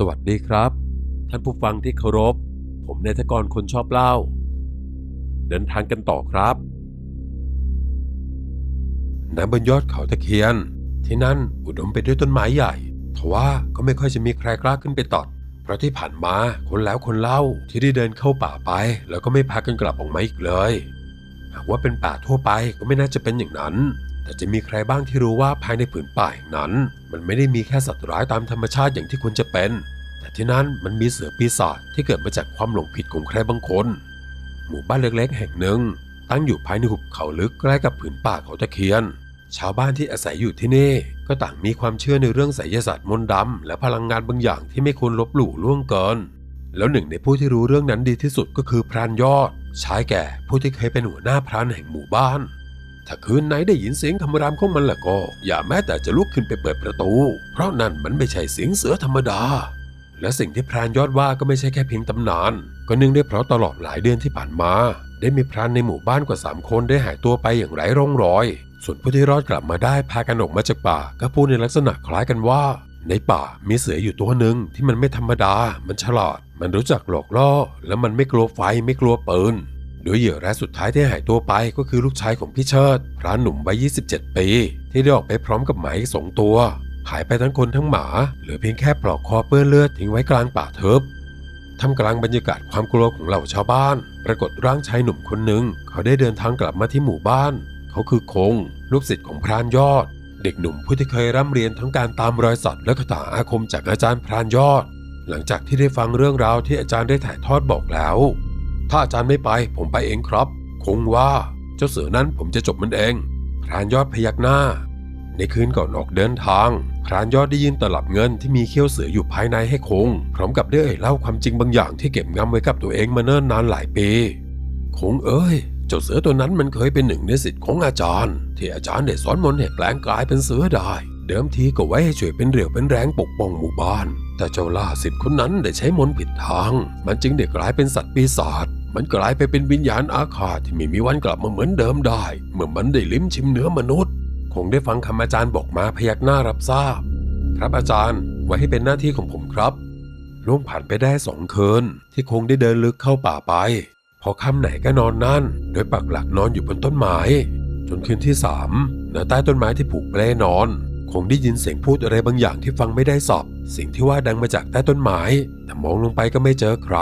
สวัสดีครับ ท่านผู้ฟังที่เคารพ ผมนายทกรคนชอบเล่า เดินทางกันต่อครับณบนยอดเขาตะเคียน ที่นั่นอุดมไปด้วยต้นไม้ใหญ่ทว่าก็ไม่ค่อยจะมีใครกล้าขึ้นไปตัด เพราะที่ผ่านมาคนแล้วคนเล่าที่ได้เดินเข้าป่าไป แล้วก็ไม่พากันกลับออกมาอีกเลย หากว่าเป็นป่าทั่วไปก็ไม่น่าจะเป็นอย่างนั้น แต่จะมีใครบ้างที่รู้ว่าภายในผืนป่าแห่งนั้น มันไม่ได้มีแค่สัตว์ร้ายตามธรรมชาติอย่างที่ควรจะเป็น แต่ที่นั่นมันมีเสือปีศาจที่เกิดมาจากความหลงผิดของใครบางคน หมู่บ้านเล็กๆ แห่งหนึ่ง ตั้งอยู่ภายในหุบเขาลึกใกล้กับผืนป่าเขาตะเคียน ชาวบ้านที่อาศัยอยู่ที่นี่ ก็ต่างมีความเชื่อในเรื่องไสยศาสตร์มนต์ดำและพลังงานบางอย่างที่ไม่ควรลบหลู่ล่วงเกิน แล้วหนึ่งในผู้ที่รู้เรื่องนั้นดีที่สุดก็คือพรานยอดชายแก่ผู้ที่เคยเป็นหัวหน้าพรานแห่งหมู่บ้าน ถ้าคืนไหนได้ยินเสียงคำรามของมันละก็ อย่าแม้แต่จะลุกขึ้นไปเปิดประตู เพราะนั่นมันไม่ใช่เสียงเสือธรรมดา และสิ่งที่พรานยอดว่าก็ไม่ใช่แค่เพียงตำนาน ก็เนื่องด้วยเพราะตลอดหลายเดือนที่ผ่านมา ได้มีพรานในหมู่บ้านกว่า 3 คนได้หายตัวไปอย่างไร้ร่องรอย ส่วนผู้ที่รอดกลับมาได้พากันออกมาจากป่า ก็พูดในลักษณะคล้ายกันว่า ในป่ามีเสืออยู่ตัวหนึ่งที่มันไม่ธรรมดา มันฉลาด มันรู้จักหลอกล่อ และมันไม่กลัวไฟไม่กลัวปืน โดยเหยื่อรายสุดท้ายที่หายตัวไปก็คือลูกชายของพี่เชิดพระหนุ่มวัย 27 ปี ที่ได้ออกไปพร้อมกับหมาอีกสองตัว หายไปทั้งคนทั้งหมา เหลือเพียงแค่ปลอกคอเปื้อนเลือดทิ้งไว้กลางป่าทึบท่ามกลางบรรยากาศความกลัวของเหล่าชาวบ้าน ปรากฏร่างชายหนุ่มคนหนึ่ง เขาได้เดินทางกลับมาที่หมู่บ้าน เขาคือคง ลูกศิษย์ของพรานยอด เด็กหนุ่มผู้ที่เคยร่ำเรียนทั้งการตามรอยสัตว์และคาถาอาคมจากอาจารย์พรานยอด หลังจากที่ได้ฟังเรื่องราวที่อาจารย์ได้ถ่ายทอดบอกแล้ว ถ้าอาจารย์ไม่ไป ผมไปเองครับ คงว่าเจ้าเสือนั้นผมจะจบมันเอง พรานยอดพยักหน้า ในคืนก่อนออกเดินทาง พรานยอดได้ยินตลับเงินที่มีเขี้ยวเสืออยู่ภายในให้คง พร้อมกับได้เอ่ยเล่าความจริงบางอย่างที่เก็บงำไว้กับตัวเองมาเนิ่นนานหลายปี คงเอ้ยเจ้าเสือตัวนั้นมันเคยเป็นหนึ่งในศิษย์ของอาจารย์ ที่อาจารย์ได้สอนมนต์ให้แปลงกลายเป็นเสือได้ เดิมทีก็ไว้ให้ช่วยเป็นเรี่ยวเป็นแรงปกป้องหมู่บ้าน แต่เจ้าล่าศิษย์คนนั้นได้ใช้มนต์ผิดทาง มันจึงได้กลายเป็นสัตว์ปีศาจ มันกลายไปเป็นวิญญาณอาฆาตที่ไม่มีวันกลับมาเหมือนเดิมได้ เมื่อมันได้ลิ้มชิมเนื้อมนุษย์ คงได้ฟังคำอาจารย์บอกมาพยักหน้ารับทราบ ครับอาจารย์ไว้ให้เป็นหน้าที่ของผมครับล่วงผ่านไปได้สองคืนที่คงได้เดินลึกเข้าป่าไป พอค่ำไหนก็นอนนั่น โดยปักหลักนอนอยู่บนต้นไม้จนคืนที่สามณใต้ต้นไม้ที่ผูกเปลนอน คงได้ยินเสียงพูดอะไรบางอย่างที่ฟังไม่ได้สอบ สิ่งที่ว่าดังมาจากใต้ต้นไม้แต่มองลงไปก็ไม่เจอใคร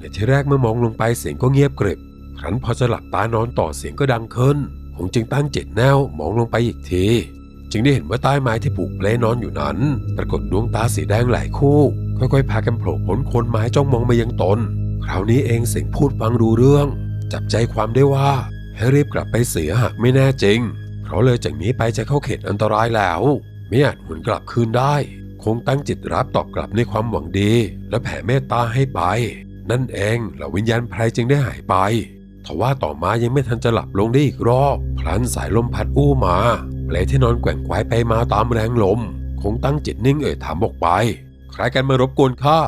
ในที่แรกเมื่อมองลงไปเสียงก็เงียบกริบ ครั้นพอจะหลับตานอนต่อเสียงก็ดังขึ้นคงจึงตั้งจิตแนวมองลงไปอีกที จึงได้เห็นว่าใต้ไม้ที่ผูกเปลนอนอยู่นั้น ปรากฏดวงตาสีแดงหลายคู่ ค่อยๆ พากันโผล่พ้นโคนไม้จ้องมองมายังตน คราวนี้เองเสียงพูดฟังรู้เรื่อง จับใจความได้ว่า ให้รีบกลับไปเสียหากไม่แน่จริง เพราะเลยจากนี้ไปจะเข้าเขตอันตรายแล้วไม่อาจหวนกลับคืนได้ คงตั้งจิตรับตอบกลับในความหวังดี และแผ่เมตตาให้ไป นั่นเองเหล่าวิญญาณไพรจึงได้หายไปทว่าต่อมายังไม่ทันจะหลับลงได้อีกรอบ พลันสายลมพัดอู้มาเปลที่นอนแกว่งไกวไปมาตามแรงลม คงตั้งจิตนิ่งเอ่ยถามบอกไป ใครกันมารบกวนข้า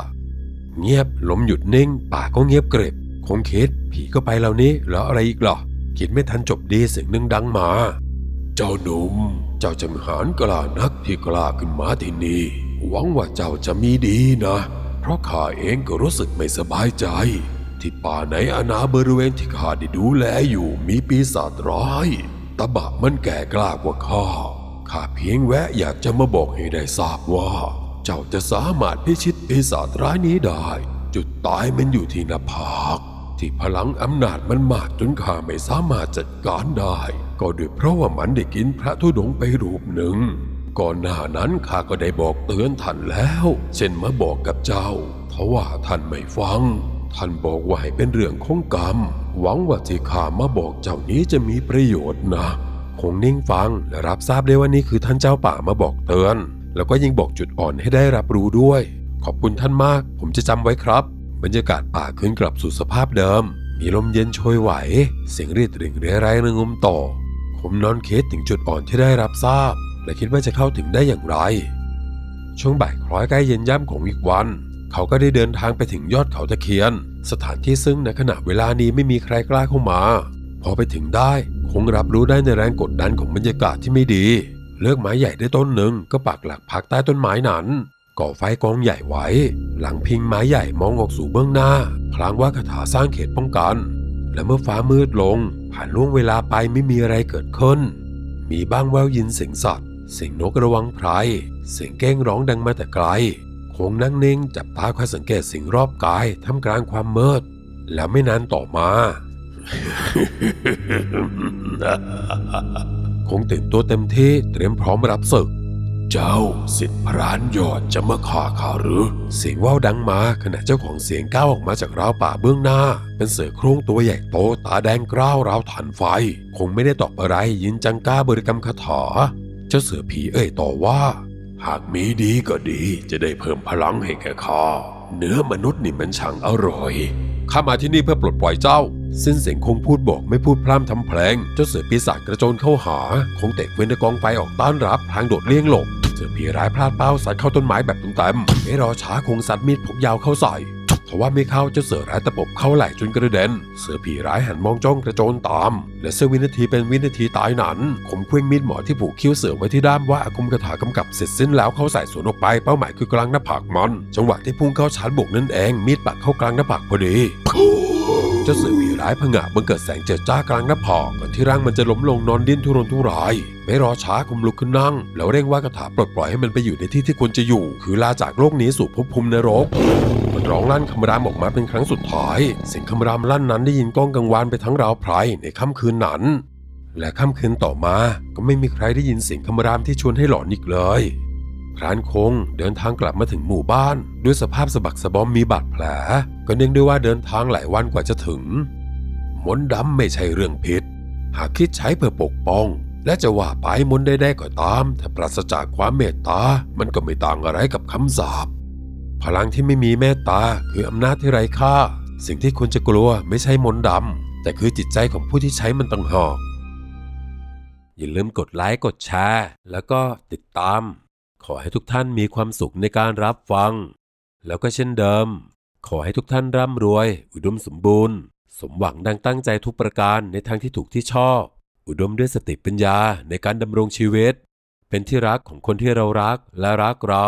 เงียบลมหยุดนิ่ง ป่าก็เงียบเกริบ คงคิด ผีก็ไปแล้วนี้แล้วอะไรอีกล่ะคิดไม่ทันจบดีเสียงนึ่งดังมา เจ้าหนุ่ม เจ้าจังหารกล้านักที่กล้าขึ้นมาที่นี่ หวังว่าเจ้าจะมีดีนะ เพราะข้าเองก็รู้สึกไม่สบายใจ ที่ป่าไหนอาณาบริเวณที่ข้าได้ดูแลอยู่มีปีศาจร้ายตะบะมันแก่กล้ากว่าข้าข้าเพียงแวะอยากจะมาบอกให้ได้ทราบว่า เจ้าจะสามารถพิชิตปีศาจร้ายนี้ได้ จุดตายมันอยู่ที่หน้าผากที่พลังอำนาจมันมากจนข้าไม่สามารถจัดการได้ ก็ด้วยเพราะว่ามันได้กินพระธุดงไปรูปหนึ่ง ก่อนหน้านั้นข้าก็ได้บอกเตือนท่านแล้ว เช่นมาบอกกับเจ้าทว่าท่านไม่ฟัง ท่านบอกว่าให้เป็นเรื่องของกรรม หวังว่าที่ข้ามาบอกเจ้านี้จะมีประโยชน์นะ คงนิ่งฟังและรับทราบได้ว่านี่คือท่านเจ้าป่ามาบอกเตือน แล้วก็ยังบอกจุดอ่อนให้ได้รับรู้ด้วย ขอบคุณท่านมาก ผมจะจำไว้ครับ บรรยากาศป่าคืนกลับสู่สภาพเดิม มีลมเย็นโชยไหว เสียงรีดริ่งเรไรระงมต่อผมนอนเคิดถึงจุดอ่อนที่ได้รับทราบ และคิดว่าจะเข้าถึงได้อย่างไร ช่วงบ่ายคล้อยใกล้เย็นย่ำของอีกวัน เขาก็ได้เดินทางไปถึงยอดเขาตะเคียน สถานที่ซึ่งในขณะเวลานี้ไม่มีใครกล้าเข้ามา พอไปถึงได้คงรับรู้ได้ในแรงกดดันของบรรยากาศที่ไม่ดี เลือกไม้ใหญ่ได้ต้นหนึ่งก็ปักหลักพักใต้ต้นไม้นั้นก่อไฟกองใหญ่ไว้ หลังพิงไม้ใหญ่มองออกสู่เบื้องหน้า พลางว่าคาถาสร้างเขตป้องกัน และเมื่อฟ้ามืดลง ผ่านล่วงเวลาไปไม่มีอะไรเกิดขึ้น มีบ้างแววยินเสียงสัตว์ เสียงนกระวังไพรเสียงเก้งร้องดังมาแต่ไกล คงนั่งนิ่งจับตาคอยสังเกตสิ่งรอบกายท่ามกลางความมืด แล้วไม่นานต่อมา คงตื่นตัวเต็มที่เตรียมพร้อมรับศึก เจ้าสิทธิพรานยอดจะมาฆ่าข้าหรือ เสียงว่าวดังมาขณะเจ้าของเสียงก้าวออกมาจากราวป่าเบื้องหน้า เป็นเสือโครงตัวใหญ่โตตาแดงกร้าวราวถ่านไฟ คงไม่ได้ตอบอะไรยินจังก้าบริกรรมคาถา จ้าเสือผีเอ่ยต่อว่า หากมีดีก็ดีจะได้เพิ่มพลังให้แก่ข้าเนื้อมนุษย์นี่มันช่างอร่อยข้ามาที่นี่เพื่อปลดปล่อยเจ้า สิ้นเสียงคงพูดบอกไม่พูดพร่ำทำเพลง เจ้าเสือปีศาจกระโจนเข้าหา คงเตะเว้นกองไฟออกต้านรับพลางโดดเลี่ยงหลบ เสือผีร้ายพลาดเป้าสัดเข้าต้นไม้แบบเต็มไม่รอช้าคงสัดมีดพกยาวเข้าใส่ ว่าไม่เข้าเจ้าเสือร้ายตะปบเข้าไหล่จนกระเด็น เสือผีร้ายหันมองจ้องกระโจนตาม และเสี้ยววินาทีเป็นวินาทีตายหนันคมเคว้งมีดหมอที่ผูกคิ้วเสือไว้ที่ด้ามว่าอาคมคาถากำกับเสร็จสิ้นแล้วเขาใส่สวนออกไปเป้าหมายคือกลางหน้าผากมัน จังหวะที่พุ่งเข้าชาร์จบุกนั่นเองมีดปักเข้ากลางหน้าผากพอดีเจ้าเสือผีร้ายผงะบังเกิดแสงเจิดจ้ากลางหน้าผากก่อนที่ร่างมันจะล้มลงนอนดิ้นทุรนทุรายไม่รอช้าคุมลุกขึ้นนั่ง แล้วเร่งว่ากระถาปลดปล่อยให้มันไปอยู่ในที่ที่ควรจะอยู่ คือลาจากโลกนี้สู่ภพภูมินรก ร้องลั่นคำรามออกมาเป็นครั้งสุดท้าย เสียงคำรามลั่นนั้นได้ยินก้องกังวานไปทั้งราวไพรในค่ำคืนนั้น และค่ำคืนต่อมาก็ไม่มีใครได้ยินเสียงคำรามที่ชวนให้หลอนอีกเลยพรานคงเดินทางกลับมาถึงหมู่บ้าน ด้วยสภาพสะบักสะบอมมีบาดแผล ก็เนื่องด้วยว่าเดินทางหลายวันกว่าจะถึง มนต์ดำไม่ใช่เรื่องผิด หากคิดใช้เพื่อปกป้อง และจะว่าไปมนต์ใดๆก็ตาม ถ้าปราศจากความเมตตา มันก็ไม่ต่างอะไรกับคำสาป พลังที่ไม่มีเมตตาคืออำนาจที่ไร้ค่า สิ่งที่ควรจะกลัวไม่ใช่มนต์ดำ แต่คือจิตใจของผู้ที่ใช้มันต่างหากอย่าลืมกดไลค์กดแชร์ แล้วก็ติดตาม ขอให้ทุกท่านมีความสุขในการรับฟัง แล้วก็เช่นเดิม ขอให้ทุกท่านร่ำรวย อุดมสมบูรณ์ สมหวังดังตั้งใจทุกประการในทางที่ถูกที่ชอบ อุดมด้วยสติปัญญาในการดำรงชีวิต เป็นที่รักของคนที่เรารักและรักเรา